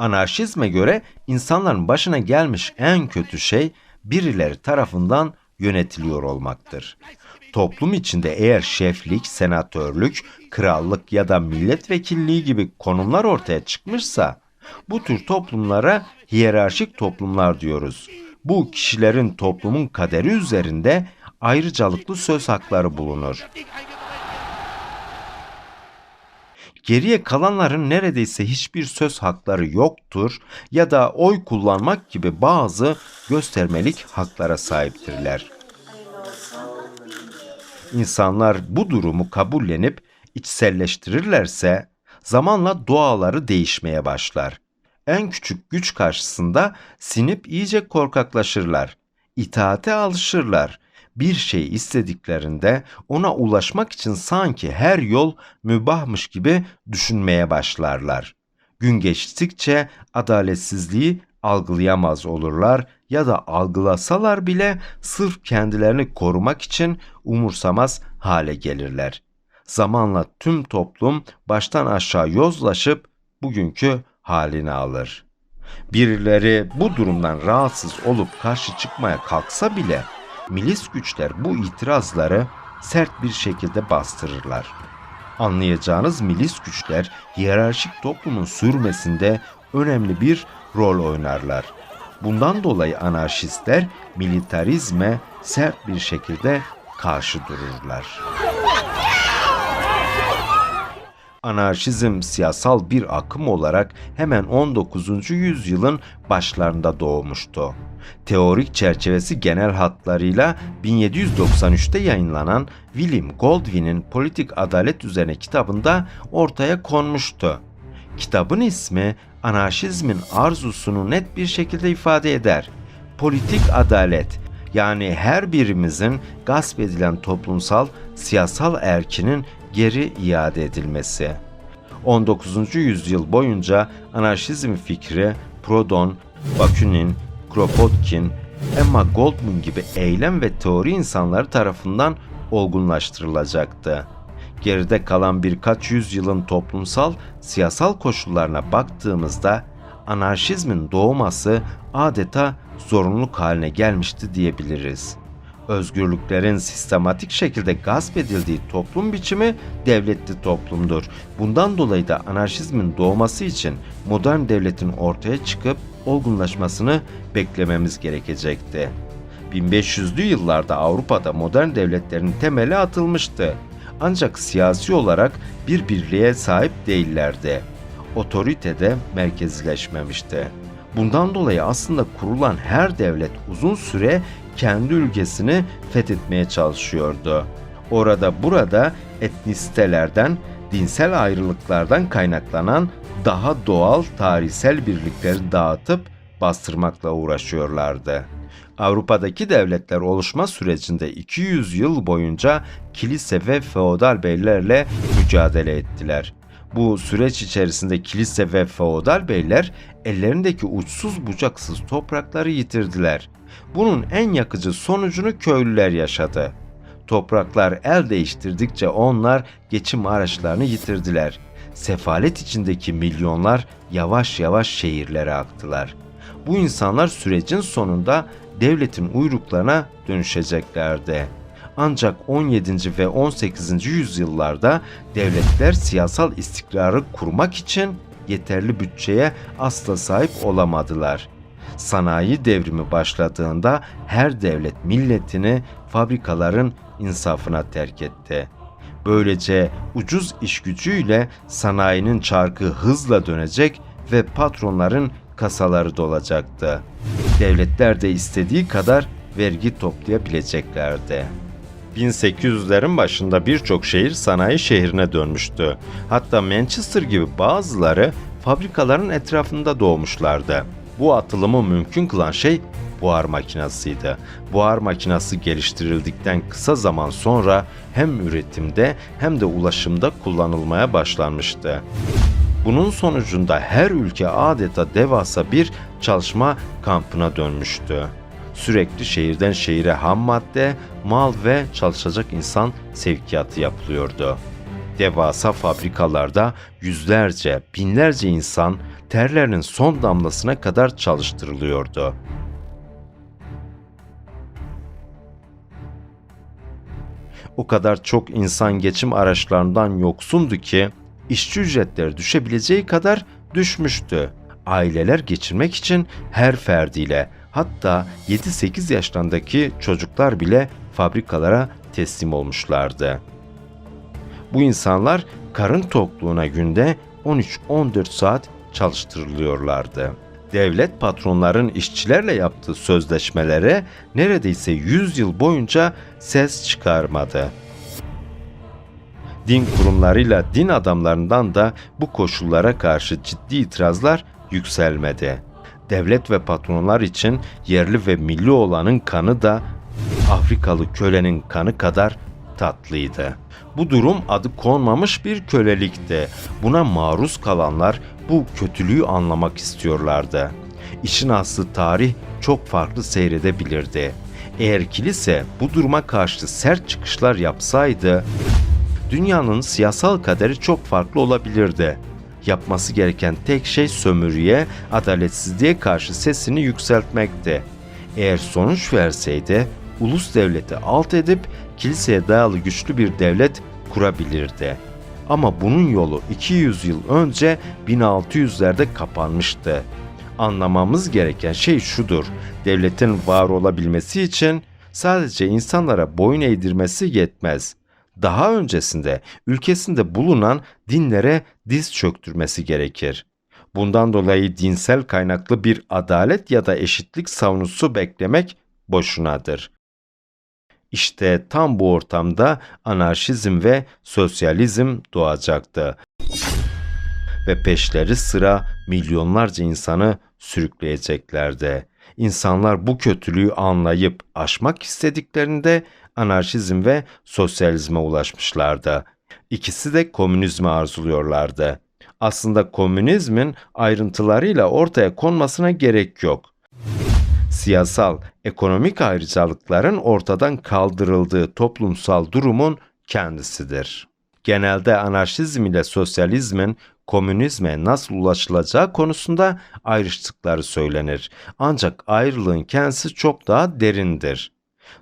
Anarşizme göre insanların başına gelmiş en kötü şey birileri tarafından yönetiliyor olmaktır. Toplum içinde eğer şeflik, senatörlük, krallık ya da milletvekilliği gibi konumlar ortaya çıkmışsa bu tür toplumlara hiyerarşik toplumlar diyoruz. Bu kişilerin toplumun kaderi üzerinde ayrıcalıklı söz hakları bulunur. Geriye kalanların neredeyse hiçbir söz hakları yoktur ya da oy kullanmak gibi bazı göstermelik haklara sahiptirler. İnsanlar bu durumu kabullenip içselleştirirlerse zamanla doğaları değişmeye başlar. En küçük güç karşısında sinip iyice korkaklaşırlar. İtaate alışırlar. Bir şey istediklerinde ona ulaşmak için sanki her yol mübahmış gibi düşünmeye başlarlar. Gün geçtikçe adaletsizliği algılayamaz olurlar ya da algılasalar bile sırf kendilerini korumak için umursamaz hale gelirler. Zamanla tüm toplum baştan aşağı yozlaşıp bugünkü halini alır. Birileri bu durumdan rahatsız olup karşı çıkmaya kalksa bile milis güçler bu itirazları sert bir şekilde bastırırlar. Anlayacağınız milis güçler hiyerarşik toplumun sürmesinde önemli bir rol oynarlar. Bundan dolayı anarşistler militarizme sert bir şekilde karşı dururlar. Anarşizm siyasal bir akım olarak hemen 19. yüzyılın başlarında doğmuştu. Teorik çerçevesi genel hatlarıyla 1793'te yayınlanan William Goldwyn'in Politik Adalet üzerine kitabında ortaya konmuştu. Kitabın ismi anarşizmin arzusunu net bir şekilde ifade eder. Politik adalet yani her birimizin gasp edilen toplumsal siyasal erkinin geri iade edilmesi. 19. yüzyıl boyunca anarşizm fikri Proudhon, Bakunin, Kropotkin, Emma Goldman gibi eylem ve teori insanları tarafından olgunlaştırılacaktı. Geride kalan birkaç yüzyılın toplumsal, siyasal koşullarına baktığımızda anarşizmin doğması adeta zorunluluk haline gelmişti diyebiliriz. Özgürlüklerin sistematik şekilde gasp edildiği toplum biçimi devletli toplumdur. Bundan dolayı da anarşizmin doğması için modern devletin ortaya çıkıp olgunlaşmasını beklememiz gerekecekti. 1500'lü yıllarda Avrupa'da modern devletlerin temeli atılmıştı. Ancak siyasi olarak bir birliğe sahip değillerdi. Otorite de merkezileşmemişti. Bundan dolayı aslında kurulan her devlet uzun süre kendi ülkesini fethetmeye çalışıyordu. Orada burada etnisitelerden, dinsel ayrılıklardan kaynaklanan daha doğal tarihsel birlikleri dağıtıp bastırmakla uğraşıyorlardı. Avrupa'daki devletler oluşma sürecinde 200 yıl boyunca kilise ve feodal beylerle mücadele ettiler. Bu süreç içerisinde kilise ve feodal beyler ellerindeki uçsuz bucaksız toprakları yitirdiler. Bunun en yakıcı sonucunu köylüler yaşadı. Topraklar el değiştirdikçe onlar geçim araçlarını yitirdiler. Sefalet içindeki milyonlar yavaş yavaş şehirlere aktılar. Bu insanlar sürecin sonunda devletin uyruklarına dönüşeceklerdi. Ancak 17. ve 18. yüzyıllarda devletler siyasal istikrarı kurmak için yeterli bütçeye asla sahip olamadılar. Sanayi devrimi başladığında her devlet milletini fabrikaların insafına terk etti. Böylece ucuz iş gücüyle sanayinin çarkı hızla dönecek ve patronların kasaları dolacaktı. Devletler de istediği kadar vergi toplayabileceklerdi. 1800'lerin başında birçok şehir sanayi şehrine dönmüştü. Hatta Manchester gibi bazıları fabrikaların etrafında doğmuşlardı. Bu atılımı mümkün kılan şey buhar makinasıydı. Buhar makinası geliştirildikten kısa zaman sonra hem üretimde hem de ulaşımda kullanılmaya başlanmıştı. Bunun sonucunda her ülke adeta devasa bir çalışma kampına dönmüştü. Sürekli şehirden şehire ham madde, mal ve çalışacak insan sevkiyatı yapılıyordu. Devasa fabrikalarda yüzlerce, binlerce insan terlerinin son damlasına kadar çalıştırılıyordu. O kadar çok insan geçim araçlarından yoksundu ki işçi ücretleri düşebileceği kadar düşmüştü. Aileler geçirmek için her ferdiyle hatta 7-8 yaşlarındaki çocuklar bile fabrikalara teslim olmuşlardı. Bu insanlar karın tokluğuna günde 13-14 saat çalıştırılıyorlardı. Devlet patronların işçilerle yaptığı sözleşmelere neredeyse 100 yıl boyunca ses çıkarmadı. Din kurumlarıyla din adamlarından da bu koşullara karşı ciddi itirazlar yükselmedi. Devlet ve patronlar için yerli ve milli olanın kanı da Afrikalı kölenin kanı kadar tatlıydı. Bu durum adı konmamış bir kölelikti. Buna maruz kalanlar bu kötülüğü anlamak istiyorlardı. İşin aslı tarih çok farklı seyredebilirdi. Eğer kilise bu duruma karşı sert çıkışlar yapsaydı, dünyanın siyasal kaderi çok farklı olabilirdi. Yapması gereken tek şey sömürüye, adaletsizliğe karşı sesini yükseltmekti. Eğer sonuç verseydi, ulus devleti alt edip kiliseye dayalı güçlü bir devlet kurabilirdi. Ama bunun yolu 200 yıl önce 1600'lerde kapanmıştı. Anlamamız gereken şey şudur. Devletin var olabilmesi için sadece insanlara boyun eğdirmesi yetmez. Daha öncesinde ülkesinde bulunan dinlere diz çöktürmesi gerekir. Bundan dolayı dinsel kaynaklı bir adalet ya da eşitlik savunusu beklemek boşunadır. İşte tam bu ortamda anarşizm ve sosyalizm doğacaktı. Ve peşleri sıra milyonlarca insanı sürükleyeceklerdi. İnsanlar bu kötülüğü anlayıp aşmak istediklerinde anarşizm ve sosyalizme ulaşmışlardı. İkisi de komünizmi arzuluyorlardı. Aslında komünizmin ayrıntılarıyla ortaya konmasına gerek yok siyasal, ekonomik ayrıcalıkların ortadan kaldırıldığı toplumsal durumun kendisidir. Genelde anarşizm ile sosyalizmin komünizme nasıl ulaşılacağı konusunda ayrıştıkları söylenir. Ancak ayrılığın kendisi çok daha derindir.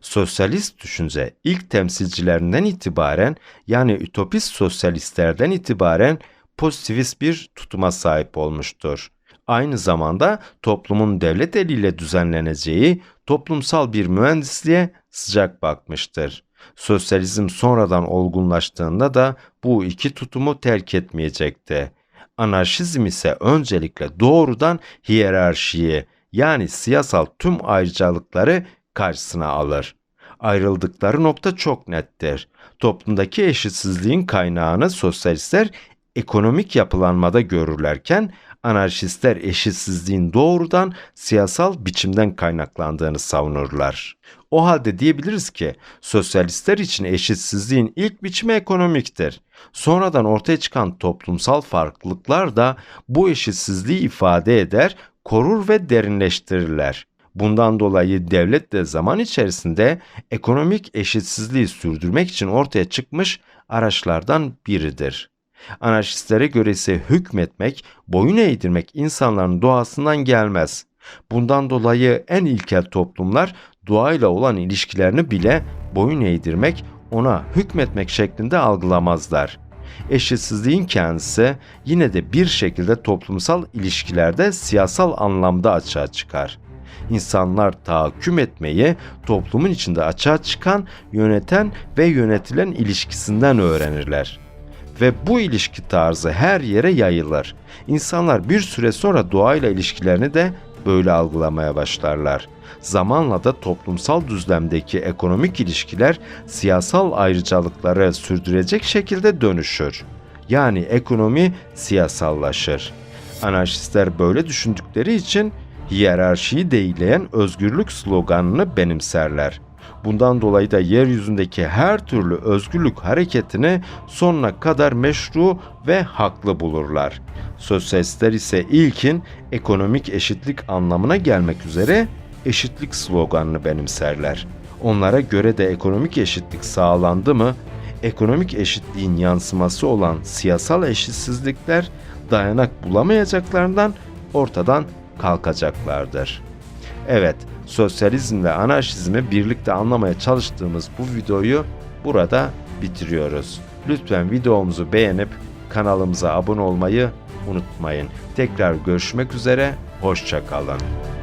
Sosyalist düşünce ilk temsilcilerinden itibaren yani ütopist sosyalistlerden itibaren pozitivist bir tutuma sahip olmuştur aynı zamanda toplumun devlet eliyle düzenleneceği toplumsal bir mühendisliğe sıcak bakmıştır. Sosyalizm sonradan olgunlaştığında da bu iki tutumu terk etmeyecekti. Anarşizm ise öncelikle doğrudan hiyerarşiyi yani siyasal tüm ayrıcalıkları karşısına alır. Ayrıldıkları nokta çok nettir. Toplumdaki eşitsizliğin kaynağını sosyalistler ekonomik yapılanmada görürlerken anarşistler eşitsizliğin doğrudan siyasal biçimden kaynaklandığını savunurlar. O halde diyebiliriz ki sosyalistler için eşitsizliğin ilk biçimi ekonomiktir. Sonradan ortaya çıkan toplumsal farklılıklar da bu eşitsizliği ifade eder, korur ve derinleştirirler. Bundan dolayı devlet de zaman içerisinde ekonomik eşitsizliği sürdürmek için ortaya çıkmış araçlardan biridir. Anarşistlere göre ise hükmetmek, boyun eğdirmek insanların doğasından gelmez. Bundan dolayı en ilkel toplumlar doğayla olan ilişkilerini bile boyun eğdirmek, ona hükmetmek şeklinde algılamazlar. Eşitsizliğin kendisi yine de bir şekilde toplumsal ilişkilerde siyasal anlamda açığa çıkar. İnsanlar tahakküm etmeyi toplumun içinde açığa çıkan, yöneten ve yönetilen ilişkisinden öğrenirler.'' ve bu ilişki tarzı her yere yayılır. İnsanlar bir süre sonra doğayla ilişkilerini de böyle algılamaya başlarlar. Zamanla da toplumsal düzlemdeki ekonomik ilişkiler siyasal ayrıcalıkları sürdürecek şekilde dönüşür. Yani ekonomi siyasallaşır. Anarşistler böyle düşündükleri için hiyerarşiyi değileyen özgürlük sloganını benimserler. Bundan dolayı da yeryüzündeki her türlü özgürlük hareketini sonuna kadar meşru ve haklı bulurlar. Sosyalistler ise ilkin ekonomik eşitlik anlamına gelmek üzere eşitlik sloganını benimserler. Onlara göre de ekonomik eşitlik sağlandı mı, ekonomik eşitliğin yansıması olan siyasal eşitsizlikler dayanak bulamayacaklarından ortadan kalkacaklardır. Evet, sosyalizm ve anarşizmi birlikte anlamaya çalıştığımız bu videoyu burada bitiriyoruz. Lütfen videomuzu beğenip kanalımıza abone olmayı unutmayın. Tekrar görüşmek üzere, hoşçakalın.